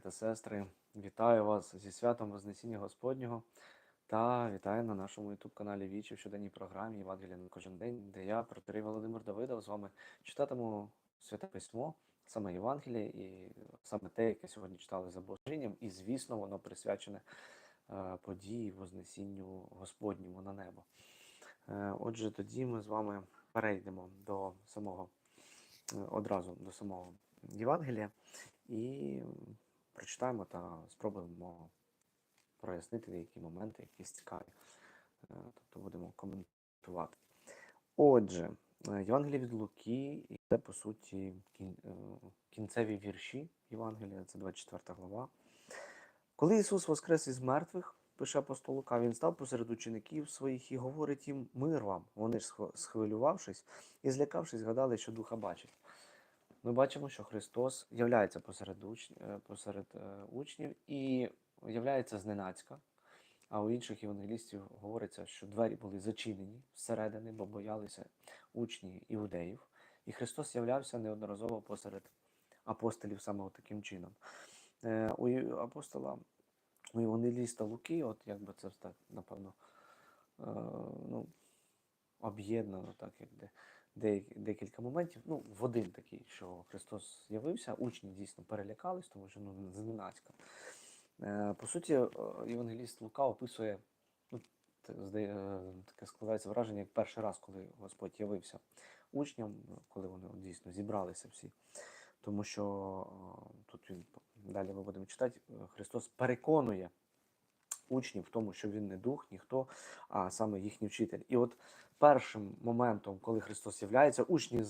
та сестри, вітаю вас зі святом Вознесіння Господнього. Та вітаю на нашому youtube каналі Вічі в щоденній програмі Євангелія на кожен день, де я, протерей Володимир Давидов, з вами читатиму святе письмо, саме Євангеліє і саме те, яке сьогодні читали за Божінням, і звісно, воно присвячене е, події Вознесінню Господньому на небо. Е, Отже, тоді ми з вами перейдемо до самого е, одразу до самого Євангелія. І прочитаємо та спробуємо прояснити деякі моменти, якісь цікаві. Е, Тобто будемо коментувати. Отже, е, Євангеліє від Луки, це по суті е, кінцеві вірші Євангелія, це 24 глава. Коли Ісус воскрес із мертвих, пише апостол Лука, він став посеред учеників своїх і говорить їм мир вам. Вони ж схвилювавшись і злякавшись, гадали, що духа бачать. Ми бачимо, що Христос являється посеред, уч... е, посеред е, учнів і являється зненацька. А у інших євангелістів говориться, що двері були зачинені зсередини, бо боялися учні іудеїв. І Христос являвся неодноразово посеред апостолів саме таким чином. Е, У апостола, у Євангеліста Луки, от якби це так, напевно, ну, об'єднано, так як де, декілька моментів. Ну, в один такий, що Христос з'явився, учні дійсно перелякались, тому що ну, зненацька. Е, По суті, е, євангеліст Лука описує, ну, е, таке складається враження, як перший раз, коли Господь явився учням, коли вони дійсно зібралися всі. Тому що тут він далі ми будемо читати, Христос переконує учнів в тому, що він не дух, ніхто, а саме їхній вчитель. І от першим моментом, коли Христос являється, учні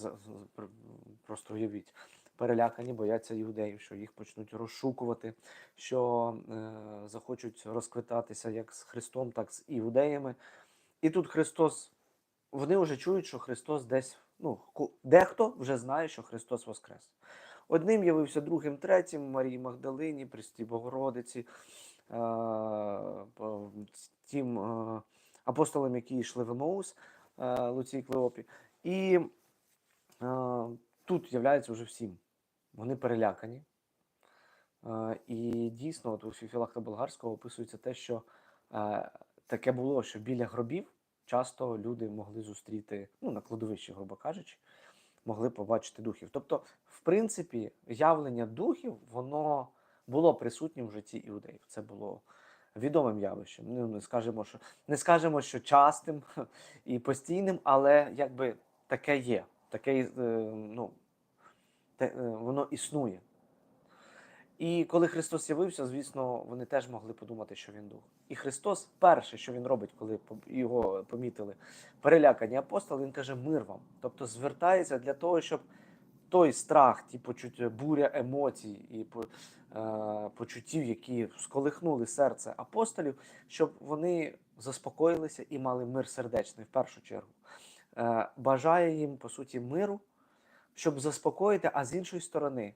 просто уявіть, перелякані, бояться іудеїв, що їх почнуть розшукувати, що е, захочуть розквитатися як з Христом, так з іудеями. І тут Христос, вони вже чують, що Христос десь, ну, дехто вже знає, що Христос Воскрес. Одним явився другим, третім, Марії Магдалині, Престій Богородиці, тим е, апостолам, які йшли в Емаус, е, Луцій Клеопі. І е, тут являється вже всім. Вони перелякані. Е, І дійсно, от у Філахта Болгарського описується те, що е, таке було, що біля гробів часто люди могли зустріти, ну, на кладовищі, грубо кажучи, могли побачити духів. Тобто, в принципі, явлення духів, воно було присутнім в житті іудеїв. Це було відомим явищем. Ну, не скажемо, що не скажемо, що частим і постійним, але якби таке є. Таке, е, ну, те, е, воно існує. І коли Христос з'явився, звісно, вони теж могли подумати, що він дух. І Христос, перше, що він робить, коли його помітили перелякані апостоли, він каже: мир вам. Тобто звертається для того, щоб той страх, ті почуття, буря емоцій і е, почуттів, які сколихнули серце апостолів, щоб вони заспокоїлися і мали мир сердечний в першу чергу. Е, бажає їм, по суті, миру, щоб заспокоїти, а з іншої сторони,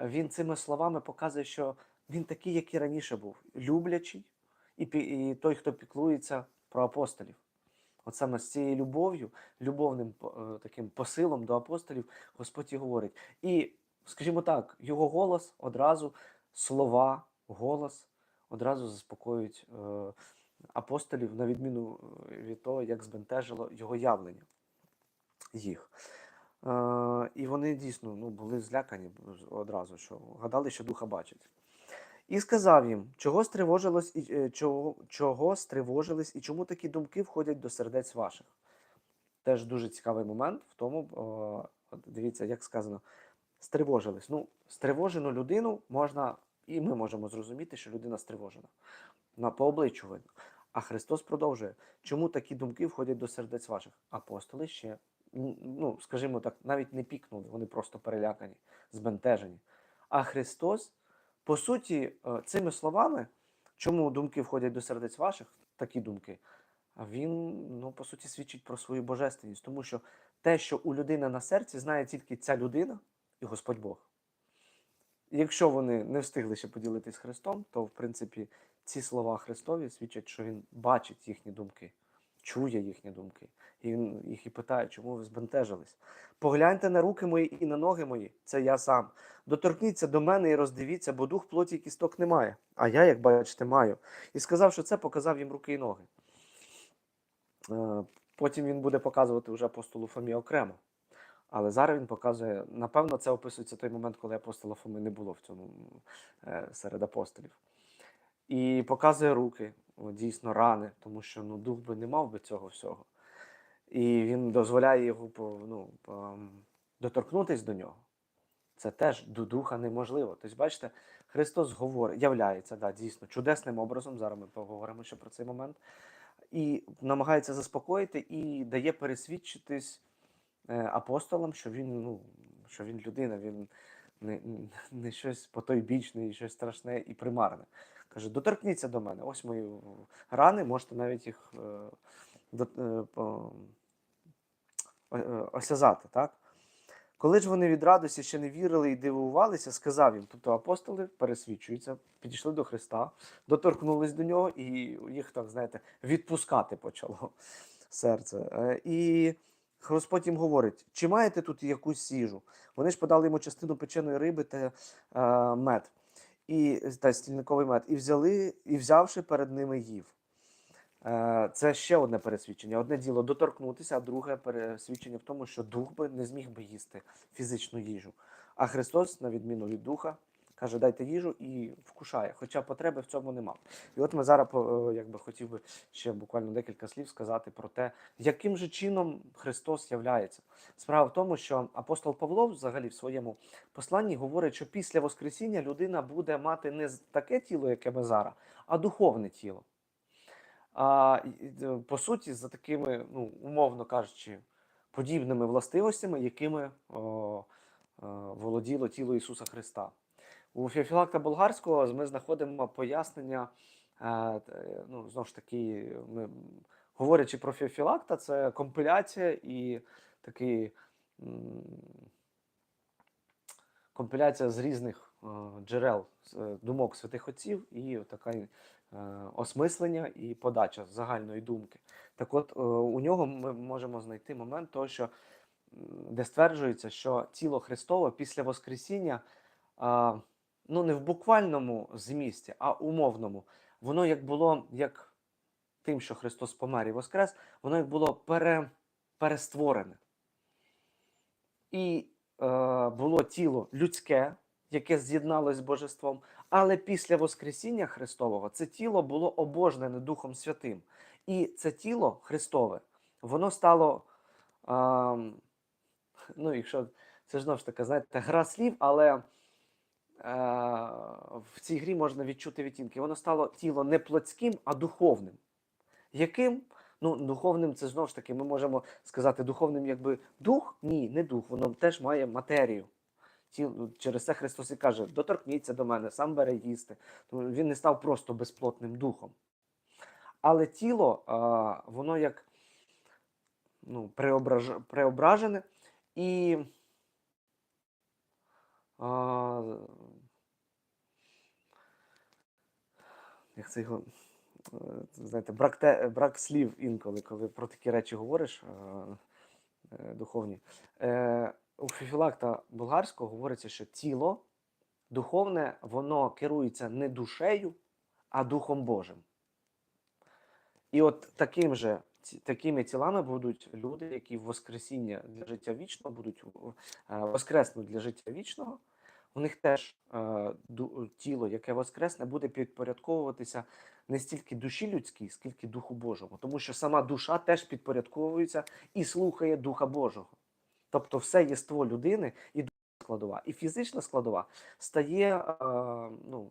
він цими словами показує, що він такий, як і раніше був, люблячий, і, і той, хто піклується про апостолів. От саме з цією любов'ю, любовним е, таким посилом до апостолів, Господь і говорить. І, скажімо так, його голос одразу, слова, голос одразу заспокоюють е, апостолів, на відміну е, від того, як збентежило його явлення їх. І вони дійсно ну, були злякані одразу, що гадали, що духа бачать. І сказав їм, чого стривожилось і е, чого, чого стривожились, і чому такі думки входять до сердець ваших. Теж дуже цікавий момент в тому, о, дивіться, як сказано, стривожились. Ну, стривожену людину можна, і ми можемо зрозуміти, що людина стривожена. На по обличчю видно. А Христос продовжує, чому такі думки входять до сердець ваших? Апостоли ще, ну, скажімо так, навіть не пікнули, вони просто перелякані, збентежені. А Христос, по суті, е, цими словами, чому думки входять до сердець ваших, такі думки, він, ну, по суті, свідчить про свою божественність, тому що те, що у людини на серці, знає тільки ця людина і Господь Бог. Якщо вони не встигли ще поділитись Христом, то в принципі ці слова Христові свідчать, що Він бачить їхні думки. Чує їхні думки. І їх і питає, чому ви збентежились. Погляньте на руки мої і на ноги мої, це я сам. Доторкніться до мене і роздивіться, бо дух плоті і кісток немає. А я, як бачите, маю. І сказав, що це показав їм руки і ноги. Е, Потім він буде показувати вже апостолу Фомі окремо. Але зараз він показує, напевно, це описується той момент, коли апостола Фоми не було в цьому е, серед апостолів. І показує руки, дійсно рани, тому що ну, дух би не мав би цього всього. І він дозволяє його ну, м, до нього. Це теж до духа неможливо. Тобто, бачите, Христос говорить, являється да, дійсно чудесним образом. Зараз ми поговоримо ще про цей момент. І намагається заспокоїти і дає пересвідчитись е, апостолам, що він, ну, що він людина, він не, не щось потойбічне, і щось страшне і примарне. Каже, доторкніться до мене, ось мої рани, можете навіть їх е, е, е, осязати. Так? Коли ж вони від радості ще не вірили і дивувалися, сказав їм, тобто апостоли пересвідчуються, підійшли до Христа, доторкнулись до нього, і їх так, знаєте, відпускати почало серце. І Господь їм говорить: чи маєте тут якусь їжу? Вони ж подали йому частину печеної риби та мед, і та стільниковий мед, і взяли, і взявши перед ними їв. Е, Це ще одне пересвідчення. Одне діло доторкнутися, а друге пересвідчення в тому, що дух би не зміг би їсти фізичну їжу. А Христос, на відміну від духа, каже: дайте їжу і вкушає, хоча потреби в цьому нема. І от ми зараз е, якби хотів би ще буквально декілька слів сказати про те, яким же чином Христос являється. Справа в тому, що апостол Павло взагалі в своєму посланні говорить, що після Воскресіння людина буде мати не таке тіло, яке ми зараз, а духовне тіло. А, е, по суті, за такими, ну, умовно кажучи, подібними властивостями, якими о, е, володіло тіло Ісуса Христа. У Феофілакта Болгарського ми знаходимо пояснення, е, ну, знову ж таки, ми, говорячи про Феофілакта, це компиляція і такий м, компиляція з різних е, джерел е, думок святих отців і така е, осмислення і подача загальної думки. Так от, е, у нього ми можемо знайти момент того, що де стверджується, що тіло Христове після Воскресіння, ну не в буквальному змісті, а умовному, воно як було як тим, що Христос помер і воскрес, воно як було пере, перестворене. І е, було тіло людське, яке з'єдналось з божеством, але після Воскресіння Христового це тіло було обожнене Духом Святим. І це тіло Христове, воно стало, ем, ну, якщо це ж знову ж таки, знаєте, гра слів, але е, в цій грі можна відчути відтінки. Воно стало тіло не плотським, а духовним. Яким? Ну, духовним це знову ж таки, ми можемо сказати, духовним якби дух? Ні, не дух, воно теж має матерію. Через це Христос і каже: доторкніться до мене, сам бере їсти. Тому він не став просто безплотним духом. Але тіло, а, воно як ну, преображ, преображене і а, як це його, е, знаєте, брак, те, брак слів інколи, коли про такі речі говориш е, духовні. Е, у Фіфілакта болгарського говориться, що тіло духовне, воно керується не душею, а Духом Божим. І от таким же, такими тілами будуть люди, які в Воскресіння для життя вічного будуть е, воскреснуть для життя вічного. У них теж е, тіло, яке воскресне, буде підпорядковуватися не стільки душі людській, скільки Духу Божому. Тому що сама душа теж підпорядковується і слухає Духа Божого. Тобто все єство людини і духовна складова, і фізична складова стає е, ну,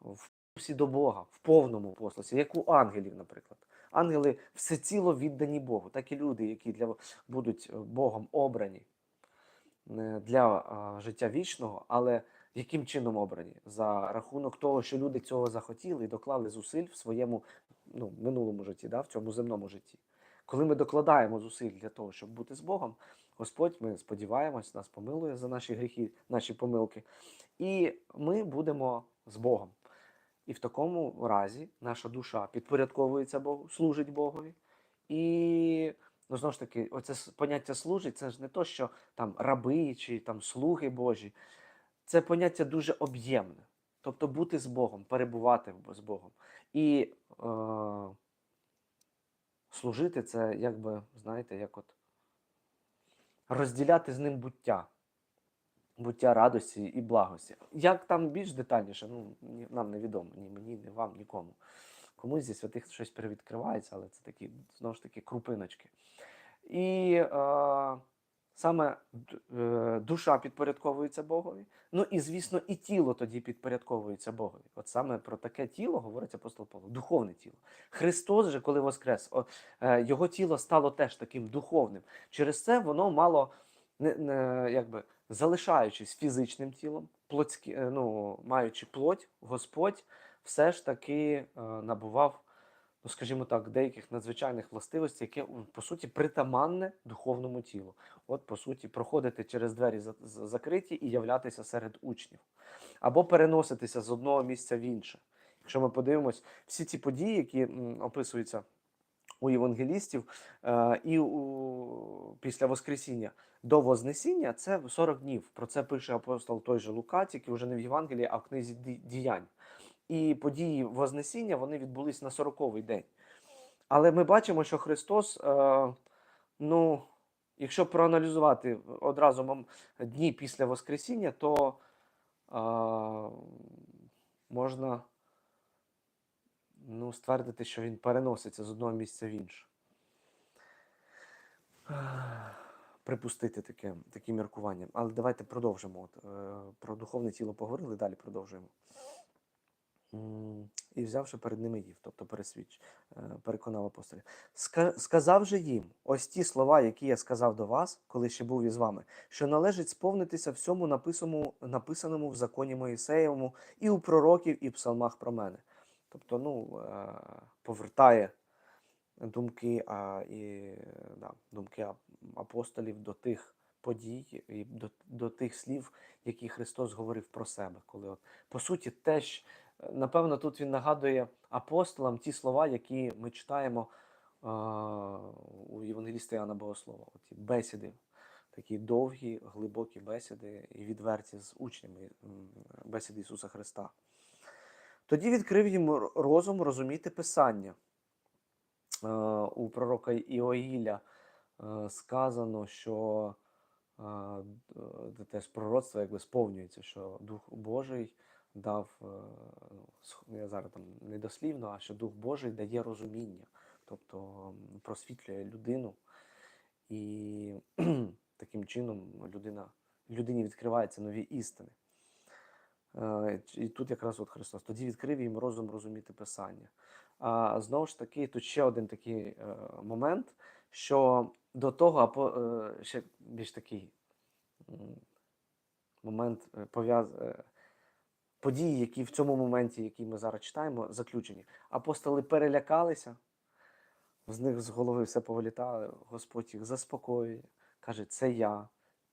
в до Бога, в повному послусі, як у ангелів, наприклад. Ангели всеціло віддані Богу, так і люди, які для, будуть е, Богом обрані е, для е, життя вічного, але яким чином обрані? За рахунок того, що люди цього захотіли і доклали зусиль в своєму ну, минулому житті, да, в цьому земному житті. Коли ми докладаємо зусиль для того, щоб бути з Богом, Господь, ми сподіваємось, нас помилує за наші гріхи, наші помилки, і ми будемо з Богом. І в такому разі наша душа підпорядковується Богу, служить Богові, І ну, знову ж таки, оце поняття служить, це ж не то, що там раби чи там слуги Божі. Це поняття дуже об'ємне. Тобто бути з Богом, перебувати з Богом. І е, служити це, якби, знаєте, як от розділяти з ним буття. Буття радості і благості. Як там більш детальніше, ну нам невідомо, ні мені, ні вам, нікому. Комусь зі святих щось перевідкривається, але це такі, знову ж таки, крупиночки. І е, саме е, душа підпорядковується Богові. Ну і, звісно, і тіло тоді підпорядковується Богові. От саме про таке тіло говорить апостол Павло, духовне тіло. Христос же, коли воскрес, о, е, його тіло стало теж таким духовним. Через це воно мало, не, не, якби, залишаючись фізичним тілом, плотські, е, ну, маючи плоть, Господь все ж таки е, набував, ну скажімо так, деяких надзвичайних властивостей, яке по суті притаманне духовному тілу. От, по суті, проходити через двері за- за- закриті і являтися серед учнів, або переноситися з одного місця в інше. Якщо ми подивимось, всі ці події, які описуються у євангелістів, е, і у, після Воскресіння до Вознесіння це 40 днів. Про це пише апостол той же Лука, тільки вже не в Євангелії, а в книзі діянь. І події Вознесіння вони відбулись на 40-й день. Але ми бачимо, що Христос, е, ну, якщо проаналізувати одразу дні після Воскресіння, то е, можна ну, ствердити, що він переноситься з одного місця в інше. Припустити таке, такі міркування. Але давайте продовжимо. От, е, про духовне тіло поговорили, далі продовжуємо. І взявши перед ними їв, тобто пересвідч, е, переконав апостолів. Сказав же їм ось ті слова, які я сказав до вас, коли ще був із вами, що належить сповнитися всьому написаному, написаному в законі Моїсеєвому і у пророків, і псалмах про мене. Тобто, ну, е, повертає думки, а, і, да, думки апостолів до тих подій і до, до тих слів, які Христос говорив про себе. Коли от, по суті, теж, напевно, тут він нагадує апостолам ті слова, які ми читаємо а, у Євангеліста Іоанна Богослова. Оті бесіди, такі довгі, глибокі бесіди і відверті з учнями бесіди Ісуса Христа. Тоді відкрив їм розум розуміти Писання. Е, У пророка Іоїля е, сказано, що е, теж пророцтво якби сповнюється, що Дух Божий дав, ну, я зараз там не дослівно, а що Дух Божий дає розуміння, тобто просвітлює людину, і таким чином людина, людині відкриваються нові істини. Е, І тут якраз от Христос. Тоді відкрив їм розум розуміти Писання. А знову ж таки, тут ще один такий е, момент, що до того апо- е, ще більш такий момент пов'яз... події, які в цьому моменті, який ми зараз читаємо, заключені. Апостоли перелякалися, з них з голови все повилітало, Господь їх заспокоює, каже, це я,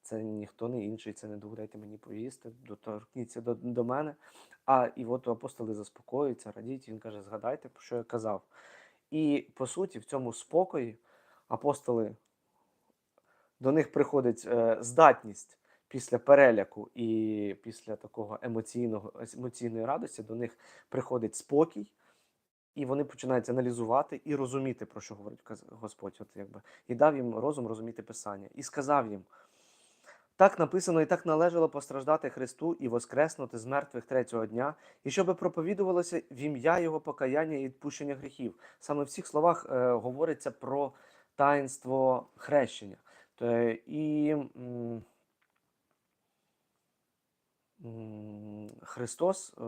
це ніхто не інший, це не дайте мені поїсти, доторкніться до, до мене. А і от апостоли заспокоюються, радіють, він каже, згадайте, про що я казав. І по суті, в цьому спокої апостоли до них приходить е, здатність після переляку і після такого емоційного емоційної радості, до них приходить спокій, і вони починають аналізувати і розуміти, про що говорить Господь. От якби і дав їм розум розуміти Писання, і сказав їм. Так написано, і так належало постраждати Христу і воскреснути з мертвих третього дня, і щоб проповідувалося в ім'я Його покаяння і відпущення гріхів. Саме в цих словах е, говориться про таїнство хрещення. Е, і м, м, Христос, е,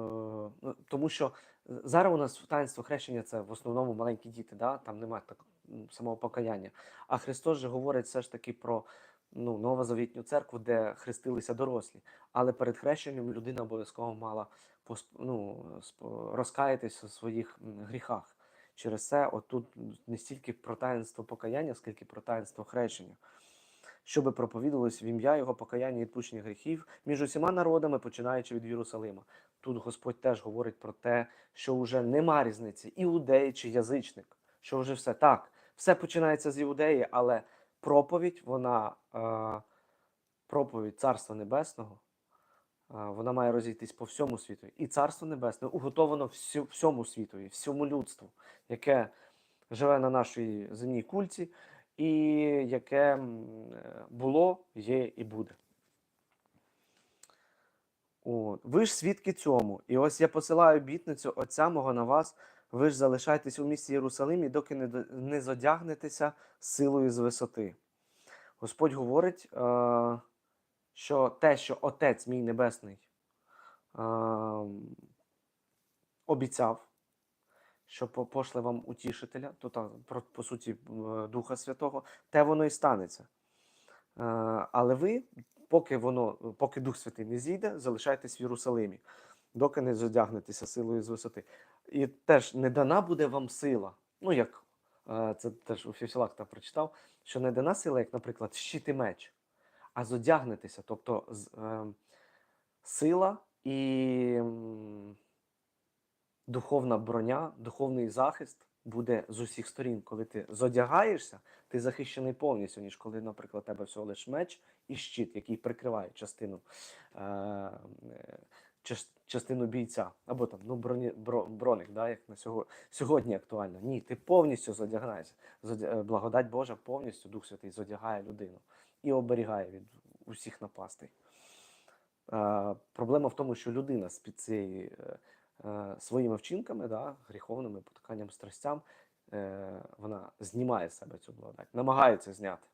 ну, тому що зараз у нас таїнство хрещення це в основному маленькі діти, да? там немає так, самого покаяння. А Христос же говорить все ж таки про ну, новозавітню церкву, де хрестилися дорослі. Але перед хрещенням людина обов'язково мала ну, розкаятись у своїх гріхах. Через це отут не стільки про таїнство покаяння, скільки про таїнство хрещення. Щоби проповідувалось в ім'я його покаяння і відпущення гріхів між усіма народами, починаючи від Єрусалима. Тут Господь теж говорить про те, що вже нема різниці, іудей чи язичник, що вже все так. все починається з Іудеї, але проповідь, вона е, проповідь Царства Небесного, е, вона має розійтись по всьому світу. І Царство Небесне уготовано всю, всьому світу, і всьому людству, яке живе на нашій земній кульці, і яке було, є і буде. От. Ви ж свідки цьому. І ось я посилаю обітницю Отця мого на вас. Ви ж залишайтесь у місті Єрусалимі, доки не, не зодягнетеся силою з висоти. Господь говорить, е, що те, що Отець мій Небесний е, обіцяв, що пошле вам утішителя, то про, по суті е, Духа Святого, те воно і станеться. Але ви, поки воно, поки Дух Святий не зійде, залишайтесь в Єрусалимі, доки не зодягнетеся силою з висоти. І теж не дана буде вам сила. Ну, як е, це теж у Фісілакта прочитав, що не дана сила, як, наприклад, щит і меч, а зодягнетеся, тобто з- е, сила і духовна броня, духовний захист буде з усіх сторін. Коли ти зодягаєшся, ти захищений повністю, ніж коли, наприклад, тебе всього лиш меч і щит, який прикриває частину, е, частину бійця. Або там ну, броні, бро, броник, да, як на сього, сьогодні актуально. Ні, ти повністю зодягаєшся. Зодя- е, Благодать Божа повністю Дух Святий зодягає людину і оберігає від усіх напастей. Е, проблема в тому, що людина з під цієї е, е, своїми вчинками, да, гріховними потаканням страстям, е, вона знімає з себе цю благодать, намагається зняти.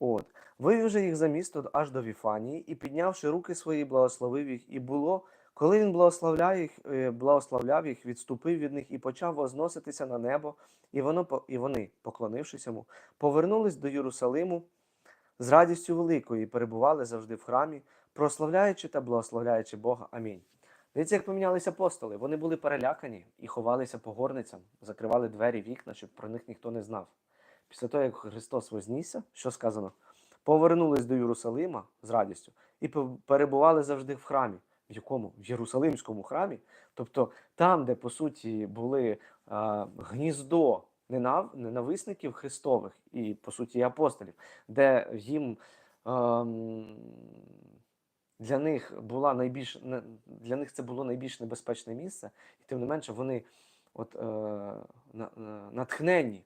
От. Вивів же їх за місто аж до Віфанії і, піднявши руки свої, благословив їх. І було, коли він благословляв їх, е, благословляв їх, відступив від них і почав возноситися на небо, і, воно, і вони, поклонившись йому, повернулись до Єрусалиму з радістю великою і перебували завжди в храмі, прославляючи та благословляючи Бога. Амінь. Дивіться, як помінялися апостоли. Вони були перелякані і ховалися по горницям, закривали двері, вікна, щоб про них ніхто не знав. Після того, як Христос вознісся, що сказано? Повернулись до Єрусалима з радістю і перебували завжди в храмі. В якому? В Єрусалимському храмі. Тобто там, де по суті були а, гніздо ненав, ненависників Христових і, по суті, апостолів, де їм ем, для них була найбільш для них це було найбільш небезпечне місце, і тим не менше вони, от е, на- натхнені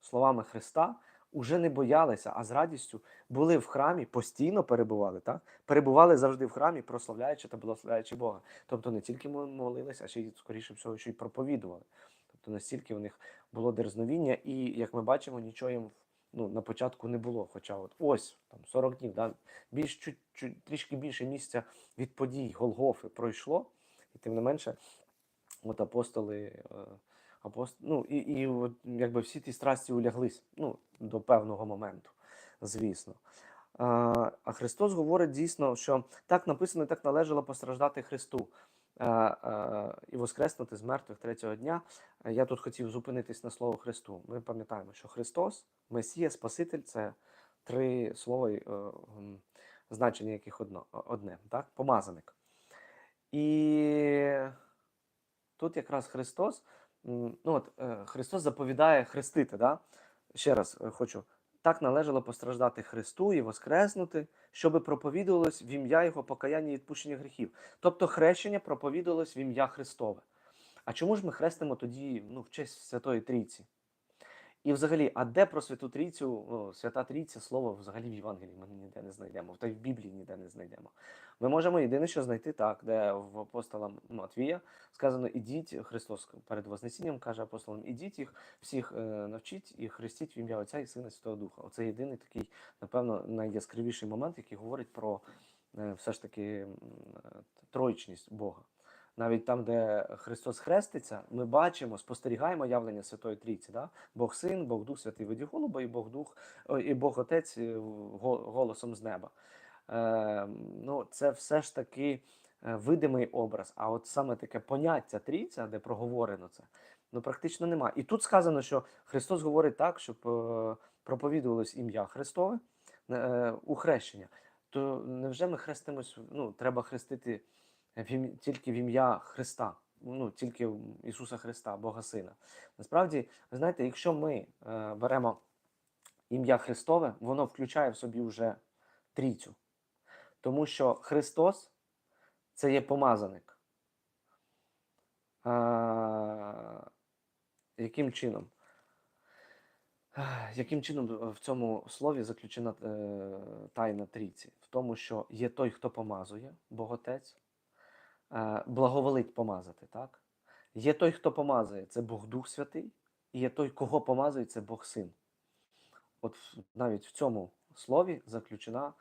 словами Христа, уже не боялися, а з радістю були в храмі, постійно перебували, так? перебували завжди в храмі, прославляючи та благословляючи Бога. Тобто не тільки мо- молилися, а ще й скоріше всього, що й проповідували. Тобто настільки у них було дерзновіння, і як ми бачимо, нічого їм ну, на початку не було. Хоча от ось там 40 днів, да, більш чуть, чуть, трішки більше місця від подій Голгофи пройшло, і тим не менше, от апостоли. Апост... ну, і, і от, якби всі ті страсті уляглись ну, до певного моменту, звісно. А, Христос говорить дійсно, що так написано, так належало постраждати Христу і воскреснути з мертвих третього дня. Я тут хотів зупинитись на слово Христу. Ми пам'ятаємо, що Христос, Месія, Спаситель це три слова, е, значення яких одно, одне, так? помазаник. І тут якраз Христос, ну от е, Христос заповідає хрестити. Да? Ще раз е, хочу. Так належало постраждати Христу і воскреснути, щоби проповідувалось в ім'я Його покаяння і відпущення гріхів. Тобто хрещення проповідувалось в ім'я Христове. А чому ж ми хрестимо тоді ну, в честь Святої Трійці? І взагалі, а де про Святу Трійцю, ну, Свята Трійця, слово взагалі в Євангелії ми ніде не знайдемо, та й в Біблії ніде не знайдемо. Ми можемо єдине, що знайти так, де в апостола Матвія сказано: ідіть, Христос перед Вознесінням каже апостолам, ідіть їх, всіх е, навчіть і хрестіть в ім'я Отця і Сина Святого Духа. Оце єдиний такий, напевно, найяскравіший момент, який говорить про е, все ж таки е, троїчність Бога. Навіть там, де Христос хреститься, ми бачимо, спостерігаємо явлення Святої Трійці. Да? Бог Син, Бог Дух Святий виді голуба, і Бог Дух, і Бог Отець е, голосом з неба. Е, ну, це все ж таки е, видимий образ. А от саме таке поняття трійця, де проговорено це, ну практично нема. І тут сказано, що Христос говорить так, щоб е, проповідувалось ім'я Христове е, у хрещення. То невже ми хрестимось? Ну, треба хрестити тільки в ім'я Христа, ну, тільки Ісуса Христа, Бога Сина. Насправді, ви знаєте, якщо ми е, беремо ім'я Христове, воно включає в собі вже трійцю. Тому що Христос це є помазаник. А, яким чином? Яким чином в цьому слові заключена е, тайна трійці? В тому, що є той, хто помазує, Бог Отець, е, благоволить помазати, так? Є той, хто помазує, це Бог Дух Святий, і є той, кого помазує, це Бог Син. От навіть в цьому слові заключена, е,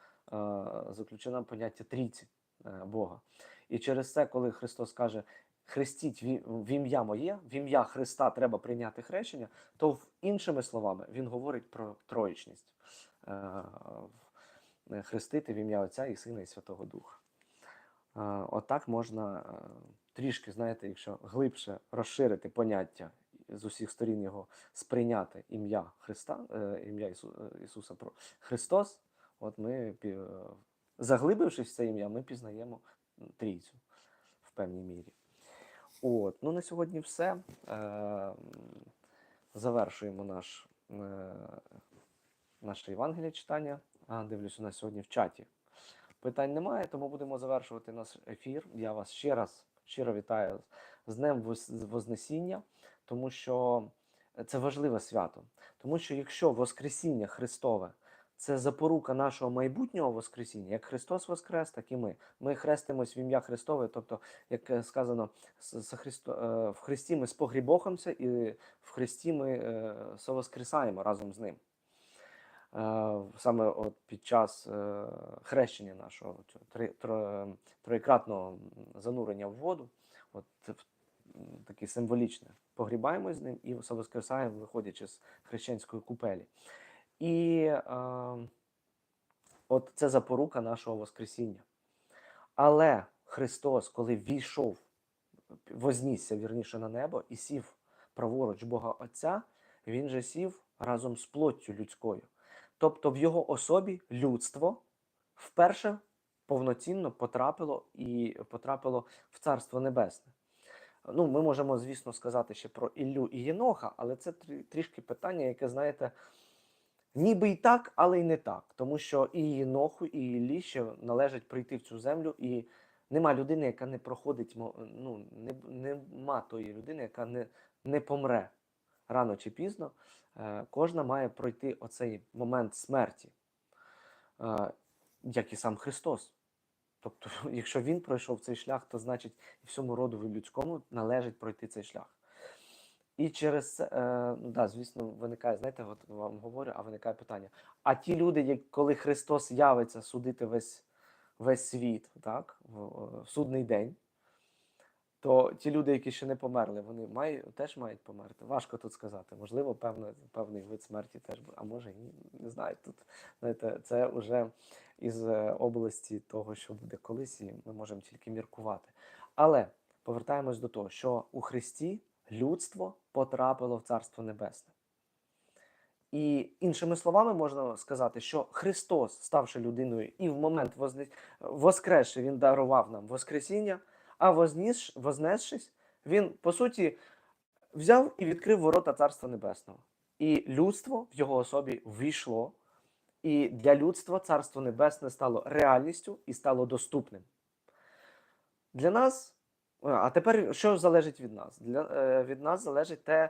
заключена поняття трійці е, Бога. І через це, коли Христос каже, хрестіть в ім'я моє, в ім'я Христа треба прийняти хрещення, то іншими словами він говорить про. Е, е, Хрестити в ім'я Отця і Сина і Святого Духа. Е, Отак можна е, трішки, знаєте, якщо глибше розширити поняття з усіх сторін його сприйняти ім'я Христа, е, ім'я Ісу, Ісуса про Христос, от ми, заглибившись в це ім'я, ми пізнаємо трійцю в певній мірі. От, ну на сьогодні все. Завершуємо наш, наше Євангеліє читання. Дивлюсь, у нас сьогодні в чаті. Питань немає, тому будемо завершувати наш ефір. Я вас ще раз щиро вітаю з Днем Вознесіння, тому що це важливе свято. Тому що якщо Воскресіння Христове це запорука нашого майбутнього Воскресіння, як Христос Воскрес, так і ми. Ми хрестимось в ім'я Христове, тобто, як е, сказано, е, в Христі ми спогрібохаємося, і в Христі ми е, совоскресаємо разом з Ним. Е, Саме от під час е, хрещення нашого троєкратного занурення в воду, от таке символічне. Погрібаємось з ним і совоскресаємо, виходячи з хрещенської купелі. І е, от це запорука нашого Воскресіння. Але Христос, коли війшов, вознісся вірніше на небо і сів праворуч Бога Отця, він же сів разом з плоттю людською. Тобто в його особі людство вперше повноцінно потрапило і потрапило в Царство Небесне. Ну, ми можемо, звісно, сказати ще про Іллю і Єноха, але це трішки питання, яке, знаєте, ніби і так, але й не так. Тому що і Єноху, і Іллі ще належить прийти в цю землю, і нема людини, яка не проходить, ну, не, нема тої людини, яка не, не помре рано чи пізно. Е, Кожна має пройти оцей момент смерті, е, як і сам Христос. Тобто, якщо він пройшов цей шлях, то значить і всьому роду людському належить пройти цей шлях. І через е, ну да, звісно, виникає, знаєте, от вам говорю, а виникає питання: а ті люди, як, коли Христос явиться судити весь, весь світ, так, в судний день, то ті люди, які ще не померли, вони мають, теж мають померти. Важко тут сказати. Можливо, певно, певний вид смерті теж, буде, а може ні, не знаю. Тут знаєте, це вже із е, області того, що буде колись, і ми можемо тільки міркувати. Але повертаємось до того, що у Христі людство потрапило в Царство Небесне. І іншими словами можна сказати, що Христос, ставши людиною, і в момент воскресши, Він дарував нам Воскресіння, а возніс... вознесшись, Він, по суті, взяв і відкрив ворота Царства Небесного. І людство в його особі ввійшло, і для людства Царство Небесне стало реальністю і стало доступним. Для нас, е, а тепер що залежить від нас? Для, е, від нас залежить те,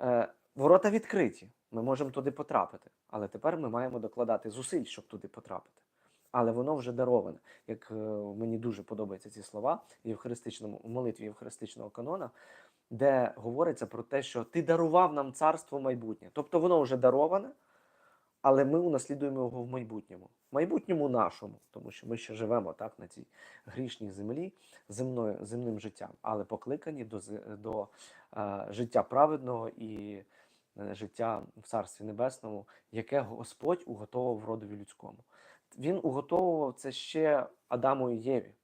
е, ворота відкриті. Ми можемо туди потрапити. Але тепер ми маємо докладати зусиль, щоб туди потрапити. Але воно вже дароване. Як е, мені дуже подобаються ці слова в євхаристичному в молитві євхаристичного канона, де говориться про те, що ти дарував нам царство майбутнє. Тобто воно вже дароване, але ми унаслідуємо його в майбутньому, в майбутньому нашому, тому що ми ще живемо так на цій грішній землі земною, земним життям, але покликані до, до е, життя праведного і е, життя в Царстві Небесному, яке Господь уготовував родові людському. Він уготовував це ще Адаму і Єві.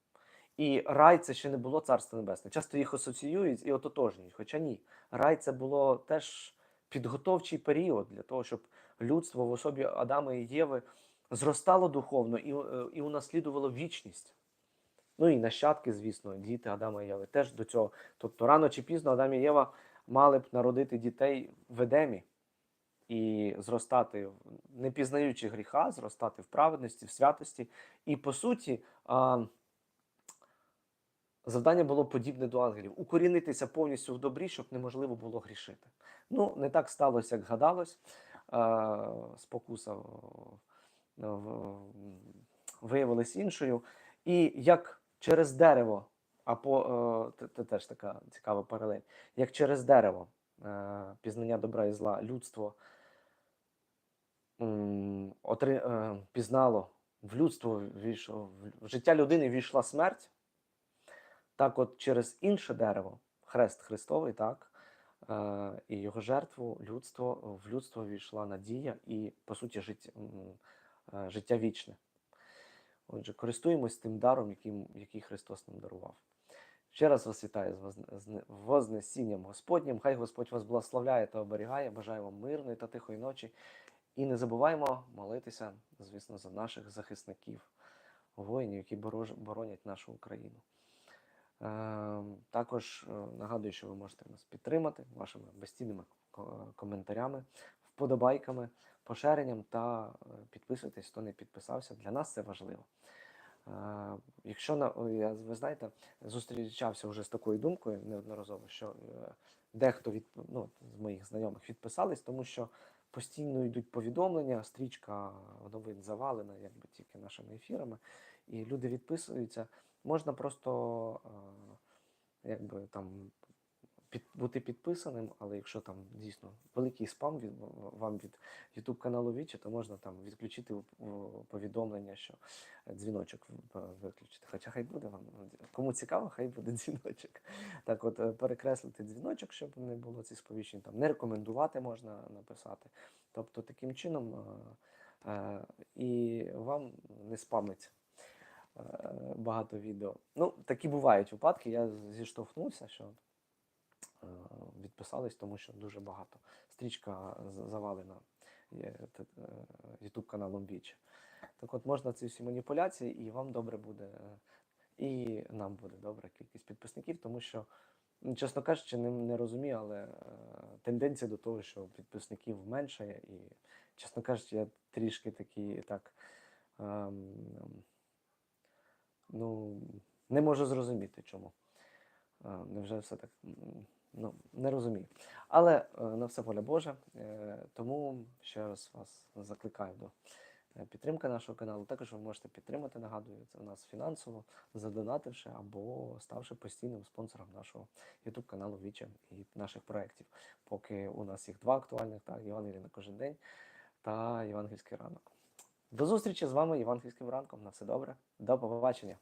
І рай це ще не було царство небесне. Часто їх асоціюють і ототожнюють. Хоча ні, рай це було теж підготовчий період для того, щоб людство в особі Адама і Єви зростало духовно і, е, і унаслідувало вічність. Ну і нащадки, звісно, діти Адама і Єви теж до цього. Тобто рано чи пізно Адам і Єва мали б народити дітей в Едемі і зростати, не пізнаючи гріха, зростати в праведності, в святості. І по суті, завдання було подібне до ангелів укорінитися повністю в добрі, щоб неможливо було грішити. Ну, не так сталося, як гадалось. Спокуса виявилась іншою. І як через дерево, а по це теж така цікава паралель, як через дерево е, пізнання добра і зла людство отри, е, пізнало в людство війшло, в життя людини війшла смерть, так от через інше дерево, хрест Христовий, так, е, і його жертву людство, в людство війшла надія і, по суті, життя, е, життя вічне. Отже, користуємось тим даром, яким, який Христос нам дарував. Ще раз вас вітаю з з Вознесінням Господнім. Хай Господь вас благословляє та оберігає. Бажаю вам мирної та тихої ночі. І не забуваємо молитися, звісно, за наших захисників, воїнів, які боронять нашу Україну. Е, Також е, нагадую, що ви можете нас підтримати вашими безцінними коментарями, вподобайками, поширенням та е, підписуйтесь, хто не підписався. Для нас це важливо. Якщо на я ви знаєте, зустрічався вже з такою думкою неодноразово, що е, дехто від ну, з моїх знайомих відписались, тому що постійно йдуть повідомлення, стрічка новин завалена, якби тільки нашими ефірами, і люди відписуються. Можна просто е, якби там під, бути підписаним, але якщо там дійсно великий спам від вам від YouTube каналу Вічі, то можна там відключити повідомлення, що дзвіночок виключити. Хоча хай буде вам кому цікаво, хай буде дзвіночок. Так, от е, перекреслити дзвіночок, щоб не було ці сповіщень. Там не рекомендувати можна написати. Тобто таким чином е, е, і вам не спамить е, багато відео. Ну, такі бувають випадки. Я зіштовхнувся, що відписались, тому що дуже багато. Стрічка завалена YouTube каналом Віч. Так от можна ці всі маніпуляції, і вам добре буде, е, і нам буде добра кількість підписників, тому що, ну, чесно кажучи, не, не розумію, але е, тенденція до того, що підписників меншає, і, чесно кажучи, я трішки такий так. ем, ну, не можу зрозуміти, чому. Е, Невже все так? Ну, не розумію. Але е, на все воля Божа. Е, Тому ще раз вас закликаю до е, підтримки нашого каналу. Також ви можете підтримати, нагадую, це у нас фінансово, задонативши або ставши постійним спонсором нашого YouTube каналу Віча і наших проєктів. Поки у нас їх два актуальних, так, Євангелія на кожен день та Євангельський ранок. До зустрічі з вами Євангельським ранком. На все добре. До побачення.